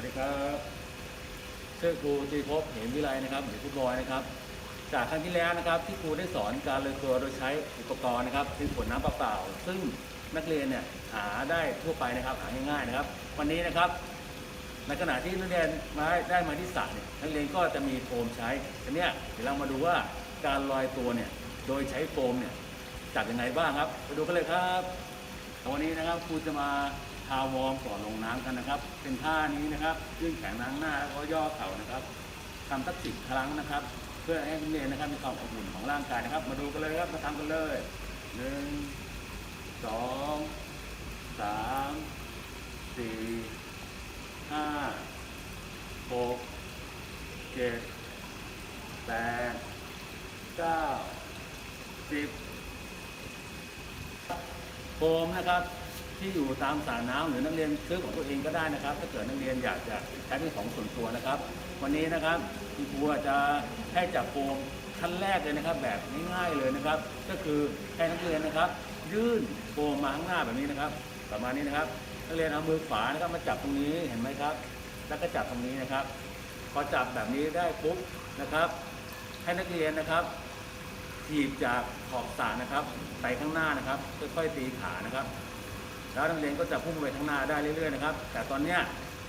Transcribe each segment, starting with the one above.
วัสดีครับชื่อครูตรีภพเหมวิไลนะครับหรือครูบอยนะครับ จากครั้งที่แล้วนะครับ ที่ครูได้สอนการเลยตัวโดยใช้อุปกรณ์นะครับคือขวดน้ำเปล่าซึ่งนักเรียนเนี่ยหาได้ทั่วไปนะครับหาง่ายๆนะครับ วันนี้นะครับในขณะที่นักเรียนมาได้มาที่สระเนี่ยนักเรียนก็จะมีโฟมใช้ทีนี้เดี๋ยวเรามาดูว่าการลอยตัวเนี่ยโดยใช้โฟมเนี่ยจับยังไงบ้างครับไปดูกันเลยครับวันนี้นะครับครูจะมา ทาวอร์มก่อนลงน้ำกันนะครับ เป็นท่านี้นะครับยื่นแขนล้างหน้าแล้วก็ย่อเข่านะครับทำสักสิบครั้งนะครับ เพื่อให้เรนนะครับมีความอบอุ่นของร่างกายนะครับ มาดูกันเลยครับมาทำกันเลยหนึ่งสองสามสี่ห้าหกเจ็ดแปดเก้าสิบโฟมนะครับ ที่อยู่ตามสระน้ำหรือนักเรียนซื้อของตัวเองก็ได้นะครับ ถ้าเกิดนักเรียนอยากจะใช้เป็นของส่วนตัวนะครับ วันนี้นะครับคุณครูจะให้จับโฟมขั้นแรกเลยนะครับ แบบง่ายๆเลยนะครับ ก็คือให้นักเรียนนะครับ ยื่นโฟมมาข้างหน้าแบบนี้นะครับ ประมาณนี้นะครับนักเรียนเอามือขวานะครับมาจับตรงนี้เห็นไหมครับ แล้วก็จับตรงนี้นะครับ พอจับแบบนี้ได้ปุ๊บนะครับ ให้นักเรียนนะครับถีบจากขอบสระนะครับไปข้างหน้านะครับค่อยๆตีขานะครับ แล้วนักเรียนก็จะพุ่งไปข้างหน้าได้เรื่อยๆนะครับ แต่ตอนเนี้ย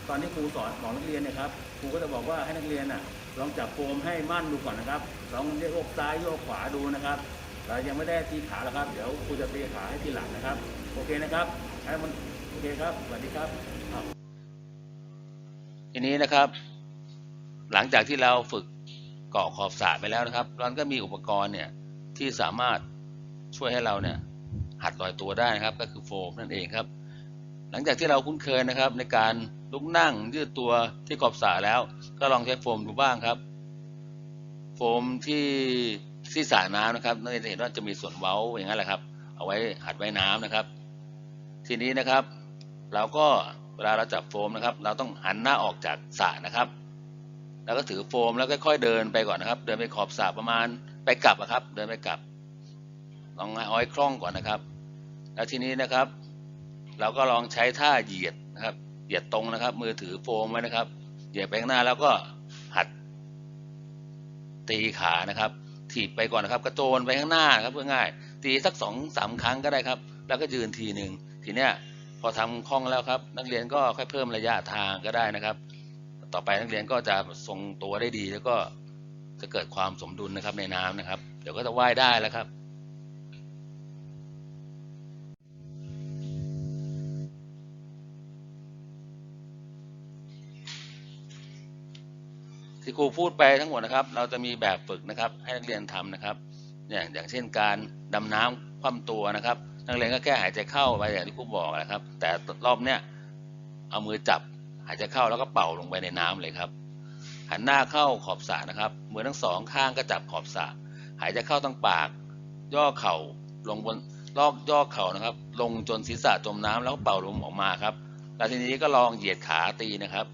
ตอนที่ครูสอนบอกนักเรียนเนี่ยครับครูก็จะบอกว่าให้นักเรียนน่ะลองจับโฟมให้มั่นดูก่อนนะครับลองโยกซ้ายโยกขวาดูนะครับเรายังไม่ได้ตีขาหรอกครับ เดี๋ยวครูจะตีขาให้ทีหลังนะครับ โอเคนะครับให้มันโอเคครับสวัสดีครับ ทีนี้นะครับ หลังจากที่เราฝึกเกาะขอบสระไปแล้วนะครับเราก็มีอุปกรณ์เนี่ยที่สามารถช่วยให้เราเนี่ย หัดลอยตัวได้นะครับ ก็คือโฟมนั่นเองครับ หลังจากที่เราคุ้นเคยนะครับ ในการลุกนั่งยืดตัวที่ขอบสระแล้ว ก็ลองใช้โฟมดูบ้างครับ โฟมที่ที่สระน้ำนะครับนักเรียนจะเห็นว่าจะมีส่วนเว้าอย่างนั้นแหละครับ เอาไว้หัดไว่ายน้ำนะครับ ทีนี้นะครับ เราก็เวลาเราจับโฟมนะครับ เราต้องหันหน้าออกจากสระนะครับ แล้วก็ถือโฟมแล้วค่อยๆเดินไปก่อนนะครับ เดินไปขอบสระประมาณไปกลับอะครับ เดินไปกลับลองเอาให้คล่องก่อนนะครับ แล้วทีนี้นะครับ เราก็ลองใช้ท่าเหยียดนะครับ เหยียดตรงนะครับ มือถือโฟมไว้นะครับ เหยียดไปข้างหน้าแล้วก็หัดตีขานะครับถีบไปก่อนนะครับ กระโจนไปข้างหน้าครับเพื่อง่าย ตีสักสองสามครั้งก็ได้ครับ แล้วก็ยืนทีหนึ่งทีเนี้ยพอทำคล่องแล้วครับ นักเรียนก็ค่อยเพิ่มระยะทางก็ได้นะครับ ต่อไปนักเรียนก็จะทรงตัวได้ดีแล้วก็จะเกิดความสมดุลนะครับในน้ำนะครับ เดี๋ยวก็จะว่ายได้แล้วครับ ที่ครูพูดไปทั้งหมดนะครับ เราจะมีแบบฝึกนะครับ ให้นักเรียนทำนะครับอย่างอย่างเช่นการดำน้ำคว่ำตัวนะครับ นักเรียนก็แค่หายใจเข้าไปอย่างที่ครูบอกนะครับ แต่รอบเนี้ยเอามือจับหายใจเข้าแล้วก็เป่าลงไปในน้ำเลยครับ หันหน้าเข้าขอบสระนะครับมือทั้งสองข้างก็จับขอบสระหายใจเข้าทั้งปาก ย่อเข่าลงบนลอกย่อเข่านะครับ ลงจนศีรษะจมน้ำแล้วเป่าลมออกมาครับแล้วทีนี้ก็ลองเหยียดขาตีนะครับ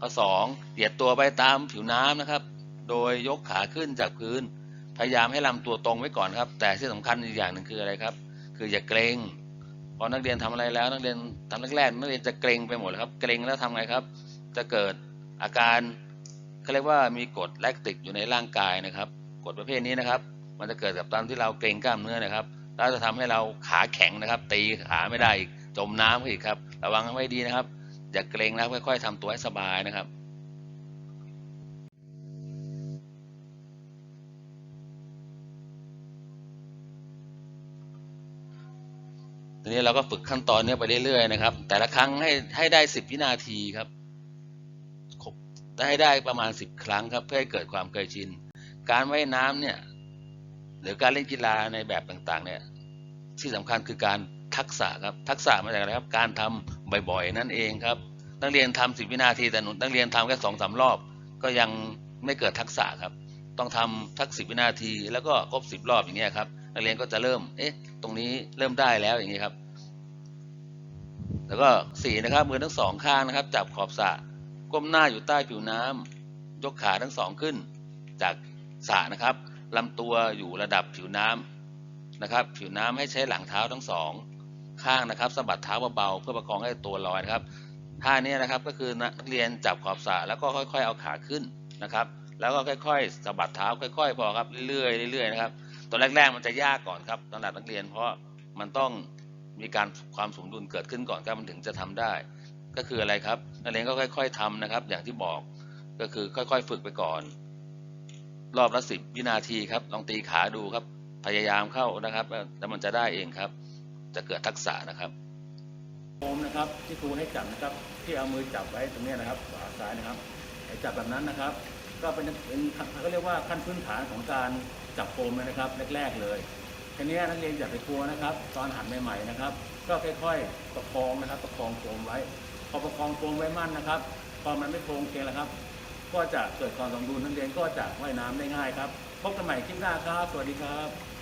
ข้อสองเหยียดตัวไปตามผิวน้ำนะครับ โดยยกขาขึ้นจากพื้น พยายามให้ลำตัวตรงไว้ก่อนครับ แต่ที่สำคัญอีกอย่างหนึ่งคืออะไรครับ คืออย่าเกรงพอนักเรียนทำอะไรแล้วนักเรียนทำแรกๆนักเรียนจะเกรงไปหมดเลยครับ เกรงแล้วทำไงครับ จะเกิดอาการเขาเรียกว่ามีกรดแลคติกอยู่ในร่างกายนะครับกรดประเภทนี้นะครับ มันจะเกิดกับตอนที่เราเกรงกล้ามเนื้อนะครับแล้วจะทำให้เราขาแข็งนะครับ ตีขาไม่ได้อีกจมน้ำอีกครับ ระวังไว้ดีนะครับ อย่าเกรงนะครับค่อยๆทำตัวให้สบายนะครับทีนี้เราก็ฝึกขั้นตอนนี้ไปเรื่อยๆนะครับ แต่ละครั้งให้ให้ได้สิบวินาทีครับครบให้ได้ประมาณสิบครั้งครับ เพื่อให้เกิดความเคยชิน การว่ายน้ำเนี่ย หรือการเล่นกีฬาในแบบต่างๆ เนี่ย ที่สำคัญคือการทักษะครับ ทักษะมาจากอะไรครับ การทำ บ่อยๆ นั่นเองครับ นักเรียนทำสิบวินาทีแต่หนูนักเรียนทำแค่สองสามรอบ ก็ยังไม่เกิดทักษะครับ ต้องทำทักสิบวินาที แล้วก็ครบสิบรอบอย่างเงี้ยครับ นักเรียนก็จะเริ่มเอ๊ะตรงนี้เริ่มได้แล้วอย่างนี้ครับ แล้วก็สี่นะครับมือทั้งสองข้างนะครับ จับขอบสระก้มหน้าอยู่ใต้ผิวน้ำยกขาทั้งสองขึ้น จากสระนะครับลำตัวอยู่ระดับผิวน้ำนะครับ ผิวน้ำให้ใช้หลังเท้าทั้งสอง ข้างนะครับสะบัดเท้าเบาๆเพื่อประคองให้ตัวลอยนะครับท่านี้นะครับก็คือนักเรียนจับขอบสระแล้วก็ค่อย ๆ เอาขาขึ้นนะครับ แล้วก็ค่อยๆสะบัดเท้าค่อยๆพอครับเรื่อยๆเรื่อยๆนะครับตอนแรกๆมันจะยากก่อนครับสำหรับนักเรียน เพราะมันต้องมีการความสมดุลเกิดขึ้นก่อนครับมันถึงจะทำได้ ก็คืออะไรครับนักเรียนก็ค่อย ๆทำนะครับ อย่างที่บอกก็คือค่อย ๆ ฝึกไปก่อน รอบละสิบวินาทีครับลองตีขาดูครับพยายามเข้านะครับแล้วมันจะได้เองครับ จะเกิดทักษะนะครับโฟมนะครับที่ครูให้จับนะครับ ที่เอามือจับไว้ตรงนี้นะครับขวาซ้ายนะครับให้จับแบบนั้นนะครับ ก็เป็นเป็นเขาเรียกว่าขั้นพื้นฐานของการจับโฟมเลยนะครับ แรก ๆเลยทีนี้นักเรียนอย่าไปกลัวนะครับ ตอนหัดใหม่ๆนะครับ ก็ค่อยๆประคองนะครับ ประคองโฟมไว้ พอประคองโฟมไว้มั่นนะครับพอมันไม่โค้งเคแล้วครับ ก็จะเกิดความสมดุลนักเรียนก็จะว่ายน้ำได้ง่ายครับพบกันใหม่คลิปหน้าครับ สวัสดีครับ